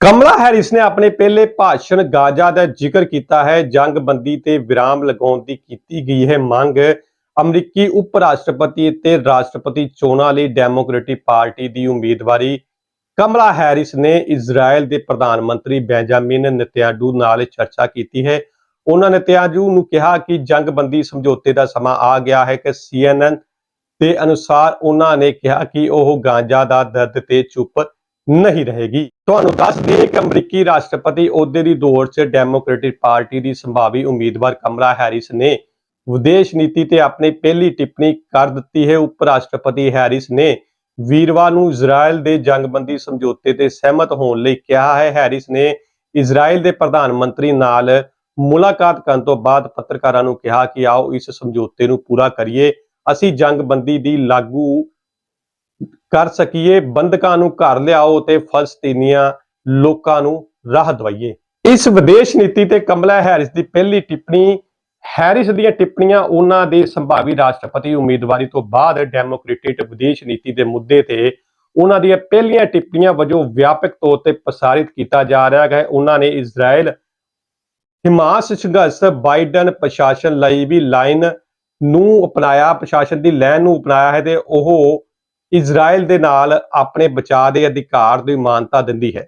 ਕਮਲਾ Harris ਨੇ ਆਪਣੇ ਪਹਿਲੇ ਭਾਸ਼ਣ ਗਾਜ਼ਾ ਦਾ ਜ਼ਿਕਰ ਕੀਤਾ ਹੈ। ਜੰਗਬੰਦੀ ਤੇ ਵਿਰਾਮ ਲਗਾਉਣ ਦੀ ਕੀਤੀ ਗਈ ਹੈ ਮੰਗ। ਅਮਰੀਕੀ ਉਪ ਰਾਸ਼ਟਰਪਤੀ ਤੇ ਰਾਸ਼ਟਰਪਤੀ ਚੋਣਾਂ ਲਈ ਡੈਮੋਕ੍ਰੈਟਿਕ ਪਾਰਟੀ ਦੀ ਉਮੀਦਵਾਰੀ। ਕਮਲਾ ਹੈਰਿਸ ਨੇ ਇਜ਼ਰਾਈਲ ਦੇ ਪ੍ਰਧਾਨ ਮੰਤਰੀ ਬੈਂਜਾਮਿਨ ਨਤਿਆਡੂ ਨਾਲ ਚਰਚਾ ਕੀਤੀ ਹੈ। ਉਹਨਾਂ ਨਤਿਆਡੂ ਨੂੰ ਕਿਹਾ ਕਿ ਜੰਗਬੰਦੀ ਸਮਝੌਤੇ ਦਾ ਸਮਾਂ ਆ ਗਿਆ ਹੈ ਕਿ CNN ਦੇ ਅਨੁਸਾਰ ਉਹਨਾਂ ਨੇ ਕਿਹਾ ਕਿ ਉਹ ਗਾਂਜਾ ਦਾ ਦਰਦ ਤੇ ਚੁੱਪ ਨਹੀਂ ਰਹੇਗੀ। ਤੁਹਾਨੂੰ ਦੱਸ ਦਈਏ ਕਿ ਅਮਰੀਕੀ ਰਾਸ਼ਟਰਪਤੀ ਅਹੁਦੇ ਦੀ ਦੌੜ 'ਚ ਡੈਮੋਕ੍ਰੈਟਿਕ ਪਾਰਟੀ ਦੀ ਸੰਭਾਵੀ ਉਮੀਦਵਾਰ ਕਮਲਾ ਹੈਰਿਸ ਨੇ ਵਿਦੇਸ਼ ਨੀਤੀ ਤੇ ਆਪਣੀ ਪਹਿਲੀ ਟਿੱਪਣੀ ਕਰ ਦਿੱਤੀ ਹੈ। ਉਪ ਰਾਸ਼ਟਰਪਤੀ ਹੈਰਿਸ ਨੇ ਵੀਰਵਾਰ ਨੂੰ ਇਜ਼ਰਾਈਲ ਦੇ ਜੰਗਬੰਦੀ ਸਮਝੌਤੇ ਤੇ ਸਹਿਮਤ ਹੋਣ ਲਈ ਕਿਹਾ ਹੈ। ਹੈਰਿਸ ਨੇ ਇਜ਼ਰਾਈਲ ਦੇ ਪ੍ਰਧਾਨ ਮੰਤਰੀ ਨਾਲ ਮੁਲਾਕਾਤ ਕਰਨ ਤੋਂ ਬਾਅਦ ਪੱਤਰਕਾਰਾਂ ਨੂੰ ਕਿਹਾ ਕਿ ਆਓ ਇਸ ਸਮਝੌਤੇ ਨੂੰ ਪੂਰਾ ਕਰੀਏ। ਅਸੀਂ ਜੰਗਬੰਦੀ ਦੀ ਲਾਗੂ ਕਰ ਸਕੀਏ, ਬੰਦਕਾਂ ਨੂੰ ਘਰ ਲਿਆਓ ਤੇ ਫਲਸਤੀਨੀਆਂ ਲੋਕਾਂ ਨੂੰ ਰਾਹ ਦਵਾਈਏ। ਇਸ ਵਿਦੇਸ਼ ਨੀਤੀ ਤੇ ਕਮਲਾ ਹੈਰਿਸ ਦੀ ਪਹਿਲੀ ਟਿੱਪਣੀ, ਹੈਰਿਸ ਦੀਆਂ ਟਿੱਪਣੀਆਂ ਉਹਨਾਂ ਦੇ ਸੰਭਾਵੀ ਰਾਸ਼ਟਰਪਤੀ ਉਮੀਦਵਾਰੀ ਤੋਂ ਬਾਅਦ ਡੈਮੋਕ੍ਰੇਟਿਕ ਵਿਦੇਸ਼ ਨੀਤੀ ਦੇ ਮੁੱਦੇ ਤੇ ਉਹਨਾਂ ਦੀਆਂ ਪਹਿਲੀਆਂ ਟਿੱਪਣੀਆਂ ਵਜੋਂ ਵਿਆਪਕ ਤੌਰ ਤੇ ਪ੍ਰਸਾਰਿਤ ਕੀਤਾ ਜਾ ਰਿਹਾ ਹੈ। ਉਹਨਾਂ ਨੇ ਇਜ਼ਰਾਈਲ ਹਿਮਾਸ ਸੰਘਰਸ਼, ਬਾਈਡਨ ਪ੍ਰਸ਼ਾਸਨ ਲਈ ਵੀ ਲਾਈਨ ਨੂੰ ਅਪਣਾਇਆ, ਪ੍ਰਸ਼ਾਸਨ ਦੀ ਲਾਈਨ ਨੂੰ ਅਪਣਾਇਆ ਹੈ ਤੇ ਉਹ ਇਜ਼ਰਾਈਲ ਦੇ ਨਾਲ ਆਪਣੇ ਬਚਾਅ ਦੇ ਅਧਿਕਾਰ ਦੀ ਮਾਨਤਾ ਦਿੰਦੀ ਹੈ।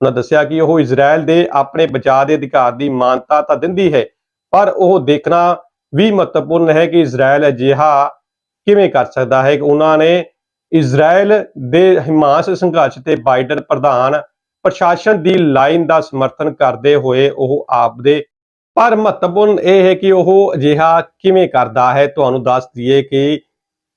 ਉਹਨਾਂ ਦੱਸਿਆ ਕਿ ਉਹ ਇਜ਼ਰਾਈਲ ਦੇ ਆਪਣੇ ਬਚਾਅ ਦੇ ਅਧਿਕਾਰ ਦੀ ਮਾਨਤਾ ਤਾਂ ਦਿੰਦੀ ਹੈ, ਪਰ ਉਹ ਦੇਖਣਾ ਵੀ ਮਹੱਤਵਪੂਰਨ ਹੈ ਕਿ ਇਜ਼ਰਾਈਲ ਅਜਿਹਾ ਕਿਵੇਂ ਕਰ ਸਕਦਾ ਹੈ ਕਿ ਉਹਨਾਂ ਨੇ ਇਜ਼ਰਾਈਲ ਦੇ ਹਿਮਾਸ ਸੰਘਰਸ਼ ਤੇ ਬਾਈਡਨ ਪ੍ਰਧਾਨ ਪ੍ਰਸ਼ਾਸਨ ਦੀ ਲਾਈਨ ਦਾ ਸਮਰਥਨ ਕਰਦੇ ਹੋਏ ਉਹ ਆਪਦੇ ਪਰ ਮਹੱਤਵਪੂਰਨ ਇਹ ਹੈ ਕਿ ਉਹ ਅਜਿਹਾ ਕਿਵੇਂ ਕਰਦਾ ਹੈ। ਤੁਹਾਨੂੰ ਦੱਸ ਦਈਏ ਕਿ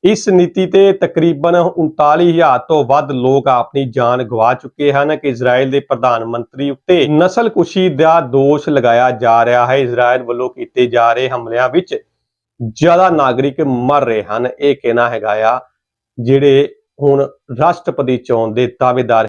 ਇਸ ਨੀਤੀ ਤੇ ਤਕਰੀਬਨ 39000 ਤੋਂ ਵੱਧ ਲੋਕ ਆਪਣੀ ਜਾਨ ਗਵਾ ਚੁੱਕੇ ਹਨ ਕਿ ਇਜ਼ਰਾਈਲ ਦੇ ਪ੍ਰਧਾਨ ਮੰਤਰੀ ਉੱਤੇ ਨਸਲਕੁਸ਼ੀ ਦਾ ਦੋਸ਼ ਲਗਾਇਆ ਜਾ ਰਿਹਾ ਹੈ। ਇਜ਼ਰਾਈਲ ਵੱਲੋਂ ਕੀਤੇ ਜਾ ਰਹੇ ਹਮਲਿਆਂ ਵਿੱਚ ਜ਼ਿਆਦਾ ਨਾਗਰਿਕ ਮਰ ਰਹੇ ਹਨ। ਇਹ ਕਹਿਣਾ ਹੈਗਾ ਆ, ਜਿਹੜੇ ਹੁਣ ਰਾਸ਼ਟਰਪਤੀ ਚੋਣ ਦੇ ਦਾਅਵੇਦਾਰ